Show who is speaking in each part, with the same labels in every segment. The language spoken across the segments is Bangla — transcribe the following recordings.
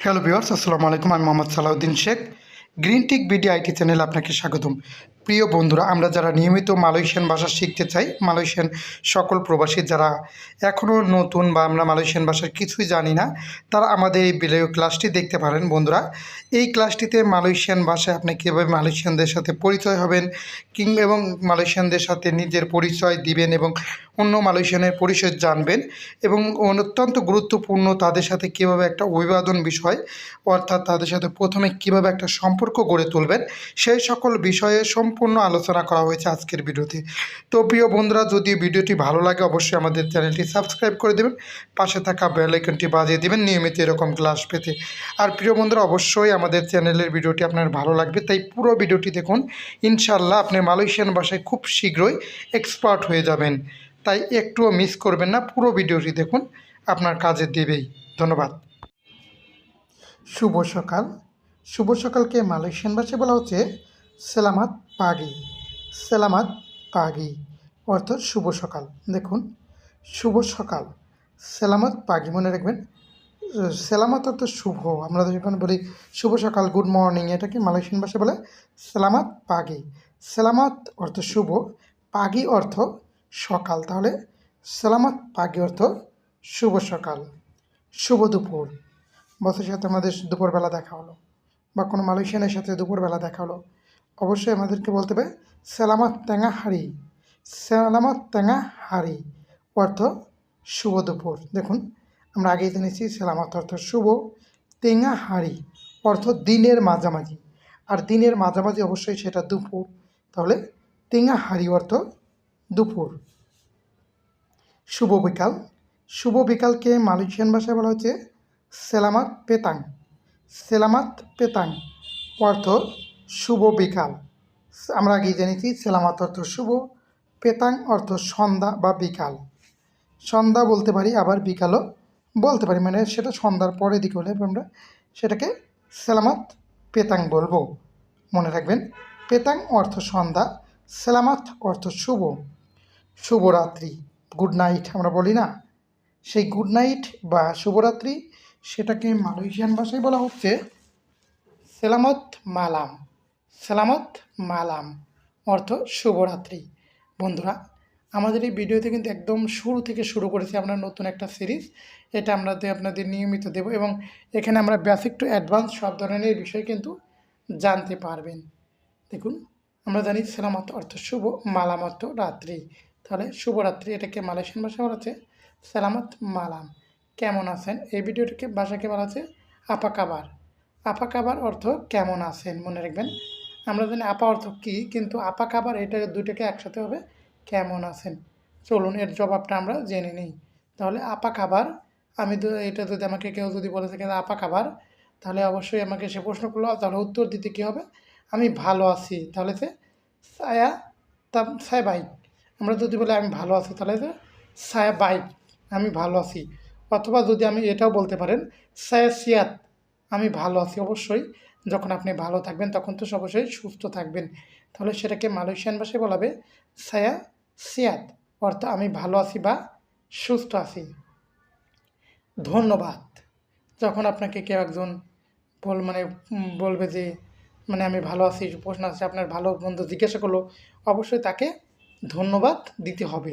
Speaker 1: হ্যালো ভিউয়ার্স, আসসালামু আলাইকুম। আমি Mohammad Salauddin Sheikh, green tick BD IT চ্যানেলে আপনাকে স্বাগতম। প্রিয় বন্ধুরা, আমরা যারা নিয়মিত মালয়েশিয়ান ভাষা শিখতে চাই, মালয়েশিয়ান সকল প্রবাসী যারা এখনও নতুন বা আমরা মালয়েশিয়ান ভাষার কিছুই জানি না, তারা আমাদের এই ভিডিও ক্লাসটি দেখতে পারেন। বন্ধুরা, এই ক্লাসটিতে মালয়েশিয়ান ভাষায় আপনি কীভাবে মালয়েশিয়ানদের সাথে পরিচয় হবেন কিংবা এবং মালয়েশিয়ানদের সাথে নিজের পরিচয় দিবেন এবং অন্য মালয়েশিয়ানের পরিচয় জানবেন এবং অত্যন্ত গুরুত্বপূর্ণ তাদের সাথে কীভাবে একটা অভিবাদন বিষয়, অর্থাৎ তাদের সাথে প্রথমে কীভাবে একটা সম্পর্ক গড়ে তুলবেন, সেই সকল বিষয়ে সম্পূর্ণ আলোচনা করা হয়েছে আজকের ভিডিওতে। তো প্রিয় বন্ধুরা, যদি ভিডিওটি ভালো লাগে, অবশ্যই আমাদের চ্যানেলটি সাবস্ক্রাইব করে দেবেন। পাশে থাকা বেল আইকনটি বাজিয়ে দেবেন নিয়মিত এরকম ক্লাস পেতে। আর প্রিয় বন্ধুরা, অবশ্যই আমাদের চ্যানেলের ভিডিওটি আপনার ভালো লাগবে, তাই পুরো ভিডিওটি দেখুন। ইনশাল্লাহ আপনি মালয়েশিয়ান ভাষায় খুব শীঘ্রই এক্সপার্ট হয়ে যাবেন। তাই একটুও মিস করবেন না, পুরো ভিডিওটি দেখুন, আপনার কাজে দেবেই। ধন্যবাদ। শুভ সকাল। শুভ সকালকে মালয়েশিয়ান ভাষায় বলা হচ্ছে সেলামাত। পাগি। সেলামাত পাগি। অর্থ শুভ সকাল। দেখুন, শুভ সকাল। সেলামাত পাগি মনে রাখবেন। সেলামাত অর্থ শুভ। আমরা যখন বলি শুভ সকাল, গুড মর্নিং, এটাকে মালয়েশিয়ান ভাষায় বলে সেলামাত পাগি। সেলামাত অর্থ শুভ, পাগি অর্থ সকাল। তাহলে সেলামাত পাগি অর্থ শুভ সকাল। শুভ দুপুর। বসের সাথে আমাদের দুপুরবেলা দেখা হলো। বা কোনো মালয়েশিয়ানের সাথে দুপুরবেলা দেখা হলো। অবশ্যই আমাদেরকে বলতে হবে, সালামাত তেঙা হাড়ি। সালামাত তেঙা হাড়ি, অর্থ শুভ দুপুর। দেখুন, আমরা আগেই জেনেছি সালামাত অর্থ শুভ, তেঙা হাড়ি অর্থ দিনের মাঝামাঝি। আর দিনের মাঝামাঝি অবশ্যই সেটা দুপুর। তাহলে তেঙা হাড়ি অর্থ দুপুর। শুভ বিকাল। শুভ বিকালকে মালয়েশিয়ান ভাষায় বলা হচ্ছে সেলামাত পেতাং। সেলামাত পেতাং অর্থ শুভ বিকাল। আমরা আগেই জেনেছি, সেলামাত অর্থ শুভ, পেতাং অর্থ সন্ধ্যা বা বিকাল। সন্ধ্যা বলতে পারি, আবার বিকালও বলতে পারি মানে সেটা সন্ধ্যার পরে দিকে হলে আমরা সেটাকে সেলামাত পেতাং বলব। মনে রাখবেন, পেতাং অর্থ সন্ধ্যা, সেলামাত অর্থ শুভ। শুভরাত্রি গুড নাইট আমরা বলি না। সেই গুড নাইট বা শুভরাত্রি, সেটাকে মালয়েশিয়ান ভাষায় বলা হচ্ছে সেলামত মালাম। সেলামত, মালাম, অর্থ শুভরাত্রি। বন্ধুরা, আমাদের এই ভিডিওতে কিন্তু একদম শুরু থেকে শুরু করেছি আমরা নতুন একটা সিরিজ। এটা আমরা আপনাদের নিয়মিত দেব এবং এখানে আমরা বেসিক টু অ্যাডভান্স সব ধরনের বিষয় কিন্তু জানতে পারবেন। দেখুন, আমরা জানি সেলামত অর্থ শুভ, মালাম অর্থ রাত্রি। তাহলে শুভরাত্রি এটাকে মালয়েশিয়ান ভাষায় বলা হচ্ছে? সালামত, মালাম। কেমন আছেন? এই ভিডিওটিকে ভাষাকে বলা হচ্ছে আপা কাবার আপা কাবার অর্থ কেমন আছেন? মনে রাখবেন। আমরা জানি আপা অর্থ কী, কিন্তু আপা খাবার এটা দুইটাকে একসাথে হবে, কেমন আছেন? চলুন, এর জবাবটা আমরা জেনে নিই। তাহলে আপা খাবার, আমি এটা যদি আমাকে কেউ যদি বলে থাকে আপা খাবার, তাহলে অবশ্যই আমাকে সে প্রশ্ন করল, তাহলে উত্তর দিতে কী হবে? আমি ভালো আছি। তাহলে সে সায়া তা সায় বাইক আমরা যদি বলি আমি ভালো আছি, তাহলে যে সায়া বাইক আমি ভালো আছি। অথবা যদি আমি এটাও বলতে পারেন সায়া সিয়াত আমি ভালো আছি, অবশ্যই। যখন আপনি ভালো থাকবেন, তখন তো অবশ্যই সুস্থ থাকবেন। তাহলে সেটাকে মালয়েশিয়ান ভাষায় বলাবে সায়া সিয়াত অর্থ আমি ভালো আছি বা সুস্থ আছি। ধন্যবাদ। যখন আপনাকে কেউ একজন বল মানে বলবে যে মানে আমি ভালো আছি প্রশ্ন আছে আপনার ভালো বন্ধু জিজ্ঞাসা করল, অবশ্যই তাকে ধন্যবাদ দিতে হবে।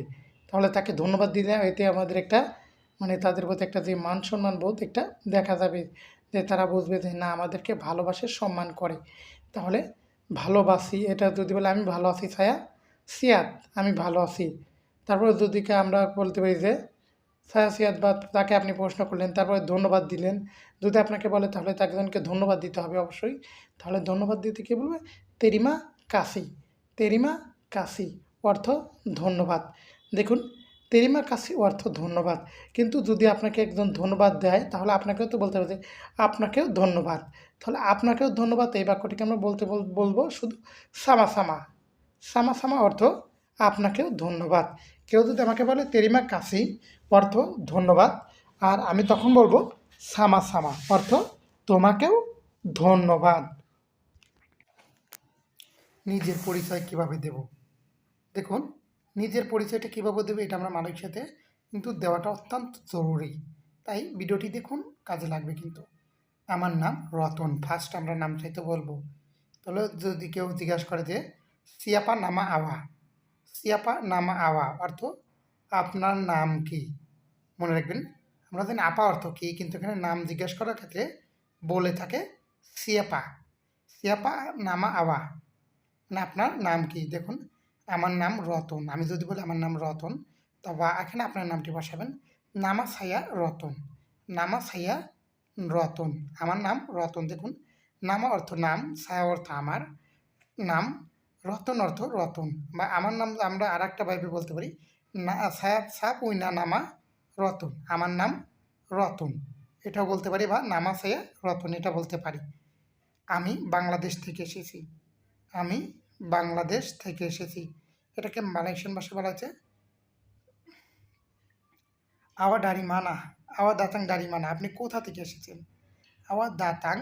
Speaker 1: তাহলে তাকে ধন্যবাদ দিলে এতে আমাদের একটা মানে তাদের প্রতি একটা যে মান সম্মান বোধ, একটা দেখা যাবে। যে তারা বুঝবে যে না, আমাদেরকে ভালোবাসে, সম্মান করে। তাহলে ভালোবাসি, এটা যদি বলে আমি ভালো আছি ছায়া সিয়াত আমি ভালো আছি। তারপরে যদি আমরা বলতে পারি যে, ছায়া সিয়াত বা তাকে আপনি প্রশ্ন করলেন, তারপরে ধন্যবাদ দিলেন। যদি আপনাকে বলে তাহলে তাকে একজনকে ধন্যবাদ দিতে হবে অবশ্যই। তাহলে ধন্যবাদ দিতে কী বলবে? তেরিমা কাশি তেরিমা কাশি অর্থ ধন্যবাদ। দেখুন তেরিমা কাশি অর্থ ধন্যবাদ। কিন্তু যদি আপনাকে একজন ধন্যবাদ দেয়, তাহলে আপনাকেও তো বলতে হবে যে, আপনাকেও ধন্যবাদ। তাহলে আপনাকেও ধন্যবাদ। এই বাক্যটিকে আমরা বলতে বল- বলব শুধু সামা সামা। সামা সামা অর্থ আপনাকেও ধন্যবাদ। কেউ যদি আমাকে বলে তেরিমা কাশি অর্থ ধন্যবাদ, আর আমি তখন বলব, সামা সামা অর্থ তোমাকেও ধন্যবাদ। নিজের পরিচয় কীভাবে দেব? দেখুন। নিজের পরিচয়টা কীভাবে দেবে এটা আমরা মানুষের সাথে কিন্তু দেওয়াটা অত্যন্ত জরুরি। তাই ভিডিওটি দেখুন, কাজে লাগবে কিন্তু। আমার নাম রতন ফার্স্ট আমরা নাম চাইতে বলব। তাহলে যদি কেউ জিজ্ঞাসা করে যে, সিয়াপা নামা আওয়া? সিয়াপা নামা আওয়া অর্থ আপনার নাম কি? মনে রাখবেন, আমরা জানি আপা অর্থ কী, কিন্তু এখানে নাম জিজ্ঞেস করার ক্ষেত্রে বলে থাকে সিয়াপা। সিয়াপা নামা আওয়া। মানে আপনার নাম কি? দেখুন আমার নাম রতন। আমি যদি বলি আমার নাম রতন, তবে এখানে আপনার নামটি বসাবেন। নামা সাইয়া রতন। নামা সাইয়া রতন। আমার নাম রতন, দেখুন। নামা অর্থ নাম সায়া অর্থ আমার। নাম রতন অর্থ রতন। বা আমার নাম আমরা আর একটা ভাবে বলতে পারি। না সায়া সাপ ওই না, নামা রতন। আমার নাম রতন। এটাও বলতে পারি বা নামা সায়া রতন, এটা বলতে পারি। আমি বাংলাদেশ থেকে এসেছি। আমি বাংলাদেশ থেকে এসেছি। এটাকে মালয়েশিয়ান ভাষায় বলা হচ্ছে আওয়া ডারি মানা, আওয়া দাতাং ডারি মানা, আপনি কোথা থেকে এসেছেন? আওয়া দাতাং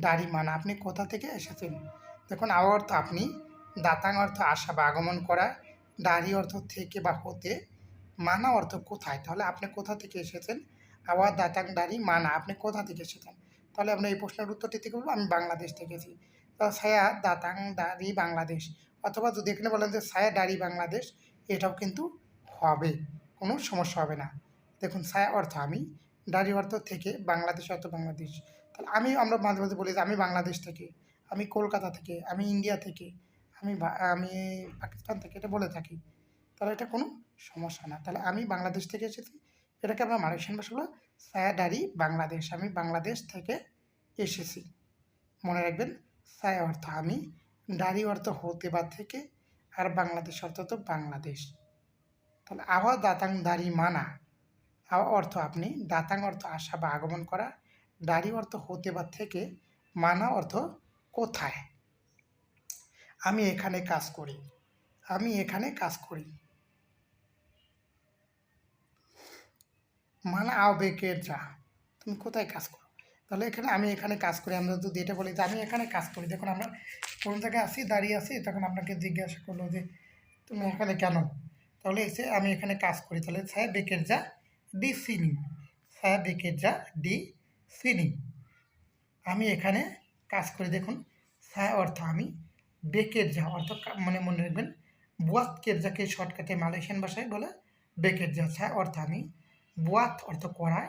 Speaker 1: ডারি মানা, আপনি কোথা থেকে এসেছেন? দেখুন, আওয়া অর্থ আপনি, দাতাং অর্থ আসা বা আগমন করা, ডারি অর্থ থেকে বা হতে, মানা অর্থ কোথায়? তাহলে আপনি কোথা থেকে এসেছেন? আওয়া দাতাং ডারি মানা, আপনি কোথা থেকে এসেছেন? তাহলে আমরা এই প্রশ্নের উত্তরটি থেকে বলব, আমি বাংলাদেশ থেকে এসেছি। সায়া দাতাং দারি বাংলাদেশ। অথবা যদি এখানে বলেন যে সায়া ডারি বাংলাদেশ, এটাও কিন্তু হবে, কোনো সমস্যা হবে না। দেখুন সায়া অর্থ আমি ডারি অর্থ থেকে বাংলাদেশ অর্থ বাংলাদেশ। তাহলে আমি আমরা মাঝে মাঝে বলি যে আমি বাংলাদেশ থেকে, আমি কলকাতা থেকে, আমি ইন্ডিয়া থেকে, আমি আমি পাকিস্তান থেকে, এটা বলে থাকি। তাহলে এটা কোনো সমস্যা না। তাহলে আমি বাংলাদেশ থেকে এসেছি, এটাকে আমরা মালয়েশিয়ান ভাষা বলো সায়া ডারি বাংলাদেশ, আমি বাংলাদেশ থেকে এসেছি। মনে রাখবেন সায়া অর্থ আমি ডারি অর্থ হতে বা থেকে, আর বাংলাদেশ অর্থ তো বাংলাদেশ। তাহলে আওয়া দাতাং দাড়ি মানা, আওয়া অর্থ আপনি, দাতাং অর্থ আসা বা আগমন করা দাড়ি অর্থ হতে বা থেকে, মানা অর্থ কোথায়? আমি এখানে কাজ করি, আমি এখানে কাজ করি। মানা আবেগের যা, তুমি কোথায় কাজ করো? তাহলে এখানে আমি এখানে কাজ করি। আমরা যদি এটা বলি যে আমি এখানে কাজ করি দেখুন আমরা কোনো জায়গায় আসি, দাঁড়িয়ে আছি তখন আপনাকে জিজ্ঞাসা করল যে, তুমি এখানে কেন? তাহলে এসে আমি এখানে কাজ করি। তাহলে ছায়া বেকের যা ডি সিনি। ছায়া বেকের যা ডি সিনি। আমি এখানে কাজ করি। দেখুন ছায়া অর্থ আমি বেকের যা, অর্থ মানে মনে রাখবেন বুয়াত কেরজাকে শর্টকাটে মালয়েশিয়ান ভাষায় বলে, বেকের যা ছায়া অর্থ আমি বুয়াত অর্থ করা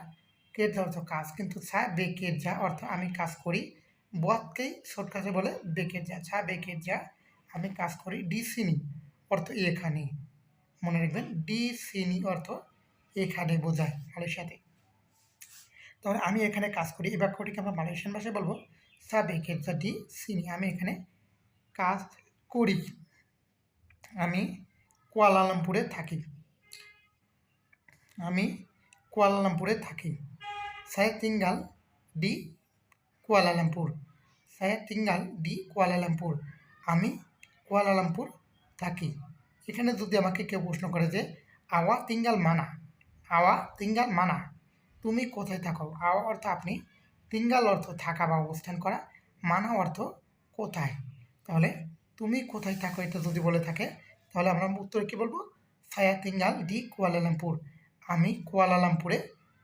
Speaker 1: কেরজা অর্থ কাজ। কিন্তু ছা বেকের যা অর্থ আমি কাজ করি বুয়াতকেই শর্টকাটে বলে বেকের যা। ছা বেকের যা আমি কাজ করি, ডি সিনি অর্থ এখানে। মনে রাখবেন, ডি সিনি অর্থ এখানে বোঝায় মালয়েশিয়াতে। তাহলে আমি এখানে কাজ করি। এই বাক্যটিকে আমরা মালয়েশিয়ান ভাষায় বলব সা বেকের যা, ডি সিনি। আমি এখানে কাজ করি। আমি কুয়ালালামপুরে থাকি। আমি কুয়ালালামপুরে থাকি। Saya tinggal di Kuala Lumpur saya tinggal di Kuala Kuala Lumpur আমি কুয়ালালামপুর থাকি। এখানে যদি আমাকে কেউ প্রশ্ন করে যে, আওয়া তিঙ্গাল মানা? আওয়া তিঙ্গাল মানা। তুমি কোথায় থাকো? আওয়া অর্থ আপনি। তিঙ্গাল অর্থ থাকা বা অবস্থান করা। মানা অর্থ কোথায়? তাহলে তুমি কোথায় থাকো এটা যদি বলে থাকে, তাহলে আমরা উত্তরে কী বলব? সায়া তিঙ্গাল দি কুয়ালালামপুর আমি কুয়ালালামপুরে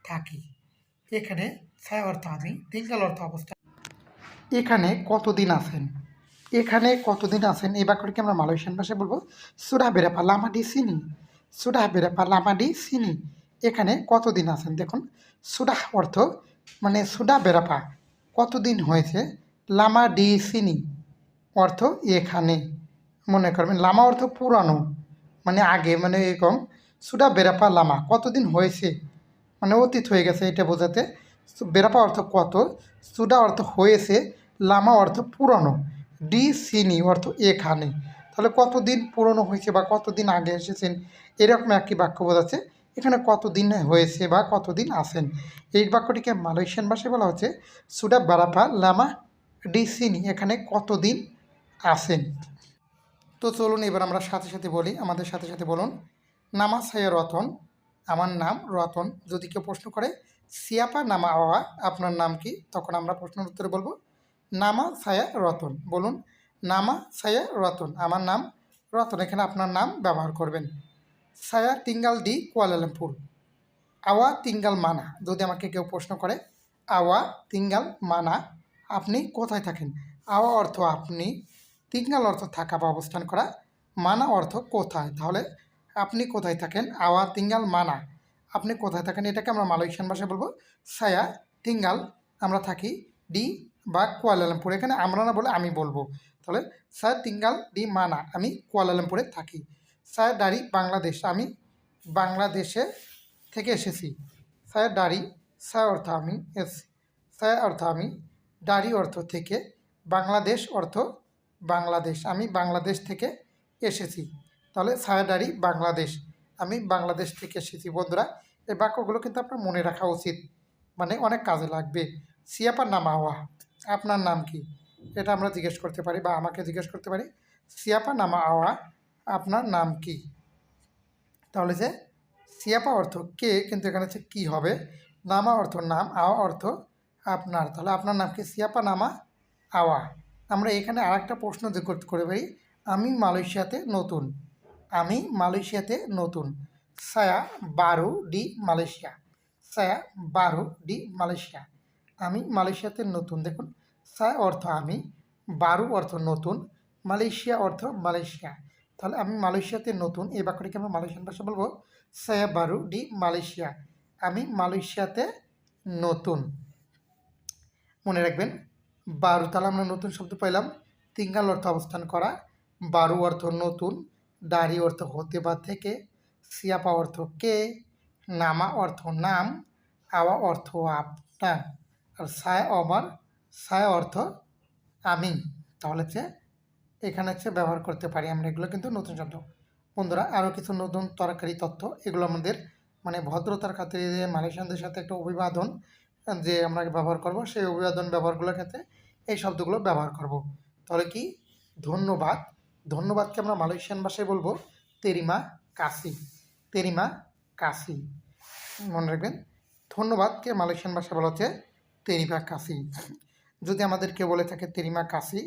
Speaker 1: থাকি। এখানে ছায়া অর্থ আমি তিঙ্গাল অর্থ অবস্থা। এখানে কতদিন আছেন? এখানে কতদিন আছেন? এই বাক্যটিকে আমরা মালয়েশিয়ান ভাষায় বলব? সুরা বেরাপা লামাডি সিনি। সুরা বেরাপা লামাডি সিনি। এখানে কতদিন আছেন দেখুন? সুডাহ অর্থ মানে সুডা বেরাপা। কতদিন হয়েছে? লামা ডি সিনি। অর্থ এখানে। মনে করবেন, লামা অর্থ পুরানো। মানে আগে মানে এরকম সুডা বেরাপা লামা। কতদিন হয়েছে? মানে অতীত হয়ে গেছে এটা বোঝাতে। বেরাপা অর্থ কত, সুডা অর্থ হয়েছে, লামা অর্থ পুরনো, ডি সিনি অর্থ এখানে। তাহলে কতদিন পুরনো হয়েছে বা কতদিন আগে এসেছেন, এরকম একটি বাক্য বোঝাচ্ছে। এখানে কতদিন হয়েছে বা কতদিন আসেন এই বাক্যটিকে মালয়েশিয়ান ভাষায় বলা হচ্ছে সুডা বারাপা লামা, ডি সিনি, এখানে কতদিন আসেন তো চলুন এবার আমরা সাথে সাথে বলি, আমাদের সাথে সাথে বলুন নামা সায়া রতন আমার নাম রতন। যদি কেউ প্রশ্ন করে, সিয়াপা নামা আওয়া, আপনার নাম কি? তখন আমরা প্রশ্নের উত্তরে বলব, নামা সায়া রতন। বলুন, নামা সায়া রতন, আমার নাম রতন। এখানে আপনার নাম ব্যবহার করবেন। সায়া তিঙ্গাল ডি কুয়ালালামপুর। আওয়া তিঙ্গাল মানা। যদি আমাকে কেউ প্রশ্ন করে, আওয়া তিঙ্গাল মানা, আপনি কোথায় থাকেন? আওয়া অর্থ আপনি তিঙ্গাল অর্থ থাকা বা অবস্থান করা, মানা অর্থ কোথায়? তাহলে আপনি কোথায় থাকেন? আওয়া তিঙ্গাল মানা। আপনি কোথায় থাকেন? এটাকে আমরা মালয়েশিয়ান ভাষায় বলব। সায়া তিঙ্গাল আমরা থাকি। ডি বা কুয়ালালামপুর। এখানে আমরা না বলে আমি বলব। তাহলে সায়া তিঙ্গাল ডি মানা। আমি কুয়ালালামপুরে থাকি। সায়া ডারি বাংলাদেশ। আমি বাংলাদেশে থেকে এসেছি। সায়া ডারি সায়া অর্থ আমি এসেছি সায়া অর্থ আমি ডারি অর্থ থেকে। বাংলাদেশ অর্থ বাংলাদেশ। আমি বাংলাদেশ থেকে এসেছি। তাহলে সায়াডারি বাংলাদেশ। আমি বাংলাদেশ থেকে এসেছি বন্ধুরা। এই বাক্যগুলো কিন্তু আপনার মনে রাখা উচিত। মানে অনেক কাজে লাগবে। সিয়াপার নাম আওয়া। আপনার নাম কি? এটা আমরা জিজ্ঞেস করতে পারি বা আমাকে জিজ্ঞেস করতে পারি। সিয়াপা নামা আওয়া, আপনার নাম কি? তাহলে যে সিয়াপা অর্থ কে, কিন্তু এখানে হচ্ছে কী হবে? নামা অর্থ নাম, আওয়া অর্থ আপনার। তাহলে আপনার নাম কি? সিয়াপা নামা আওয়া। আমরা এখানে আরেকটা প্রশ্ন যে করতে করে পারি আমি মালয়েশিয়াতে নতুন। আমি মালয়েশিয়াতে নতুন। সায়া বারো ডি মালয়েশিয়া। সায়া বারো ডি মালয়েশিয়া। আমি মালয়েশিয়াতে নতুন। দেখুন সায়া অর্থ আমি, বারো অর্থ নতুন, মালয়েশিয়া অর্থ মালয়েশিয়া। তাহলে আমি মালয়েশিয়াতে নতুন। এই বাক্যটিকে আমরা মালয়েশিয়ান ভাষা বলব? সায়া বারু ডি মালয়েশিয়া। আমি মালয়েশিয়াতে নতুন। মনে রাখবেন, বারু তাহলে আমরা নতুন শব্দ পাইলাম। তিঙ্গাল অর্থ অবস্থান করা। বারু অর্থ নতুন। দাড়ি অর্থ হতে বা থেকে, সিয়াপা অর্থ কে, নামা অর্থ নাম, আওয়া অর্থ আপনার, আর সায় অমার, সায় অর্থ আমি। তাহলে হচ্ছে এখানে হচ্ছে ব্যবহার করতে পারি আমরা এগুলো কিন্তু নতুন শব্দ। বন্ধুরা আরও কিছু নতুন তরকারি তথ্য এগুলো আমাদের মানে ভদ্রতার খাতিরে মালয়েশিয়ানদের সাথে একটা অভিবাদন, যে আমরা ব্যবহার করব, সেই অভিবাদন ব্যবহারগুলোর ক্ষেত্রে এই শব্দগুলো ব্যবহার করব। তাহলে কি? ধন্যবাদ। ধন্যবাদকে আমরা মালয়েশিয়ান ভাষায় বলব তেরিমা কাসি। তেরিমা কাসি। মনে রাখবেন, ধন্যবাদকে মালয়েশিয়ান ভাষায় বলা হচ্ছে তেরিমা কাসি। যদি আমাদের কেউ বলে থাকে তেরিমা কাসি,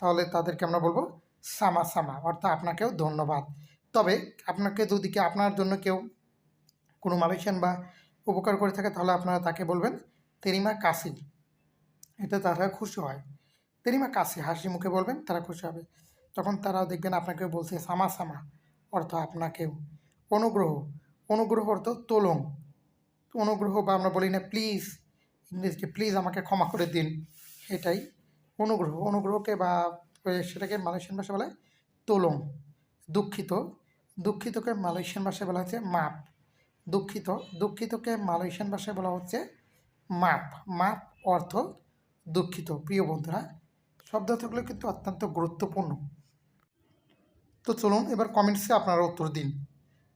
Speaker 1: তাহলে তাদেরকে আমরা বলব সামা সামা, অর্থাৎ আপনাকেও ধন্যবাদ। তবে আপনাকে যদি কি, আপনার জন্য কেউ কোনো মালয়েশিয়ান বা উপকার করে থাকে, তাহলে আপনারা তাকে বলবেন তেরিমা কাসি। এতে তারা খুশি হয়। তেরিমা কাসি, হাসি মুখে বলবেন, তারা খুশি হবে। তখন তারা দেখবেন আপনাকে বলছে, সামা সামা অর্থ আপনাকেও। অনুগ্রহ। অনুগ্রহ অর্থ তোলং। অনুগ্রহ বা আমরা বলি না, প্লিজ ইংরেজিকে প্লিজ আমাকে ক্ষমা করে দিন। এটাই অনুগ্রহ। অনুগ্রহকে বা সেটাকে মালয়েশিয়ান ভাষায় হয় তোলং। দুঃখিত। দুঃখিতকে মালয়েশিয়ান ভাষায় বলা হচ্ছে মাপ। দুঃখিত। দুঃখিতকে মালয়েশিয়ান ভাষায় বলা হচ্ছে মাপ। মাপ অর্থ দুঃখিত। প্রিয় বন্ধুরা, শব্দার্থগুলো কিন্তু অত্যন্ত গুরুত্বপূর্ণ। তো চলুন এবার কমেন্টসে আপনারা উত্তর দিন।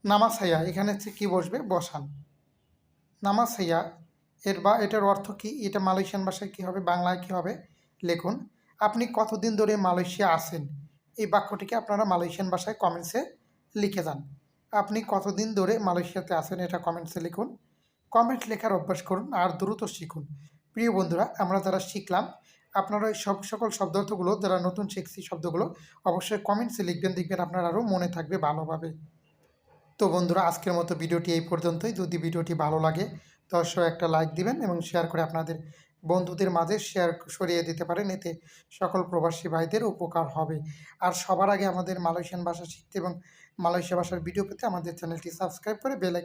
Speaker 1: নামাসাইয়া এখানে হচ্ছে কী বসবে? বসান। নামাসাইয়া এর বা এটার অর্থ কি? এটা মালয়েশিয়ান ভাষায় কী হবে? বাংলায় কী হবে? লিখুন। আপনি কতদিন ধরে মালয়েশিয়া আসেন এই বাক্যটিকে আপনারা মালয়েশিয়ান ভাষায় কমেন্টসে লিখে যান। আপনি কতদিন ধরে মালয়েশিয়াতে আসেন এটা কমেন্টসে লিখুন। কমেন্ট লেখার অভ্যাস করুন আর দ্রুত শিখুন। প্রিয় বন্ধুরা, আমরা যারা শিখলাম আপনারা এই সব সকল শব্দার্থগুলো, যারা নতুন শিখছি শব্দগুলো, অবশ্যই কমেন্টসে লিখবেন, দেখবেন আপনার আরও মনে থাকবে ভালোভাবে। তো বন্ধুরা, আজকের মতো ভিডিওটি এই পর্যন্তই। যদি ভিডিওটি ভালো লাগে দর্শক একটা লাইক দিবেন এবং শেয়ার করে আপনাদের বন্ধুদের মাঝে শেয়ার সরিয়ে দিতে পারেন। এতে সকল প্রবাসী ভাইদের উপকার হবে। আর সবার আগে আমাদের মালয়েশিয়ান ভাষা শিখতে এবং মালয়েশিয়া ভাষার ভিডিও পেতে আমাদের চ্যানেলটি সাবস্ক্রাইব করে বেল আইকন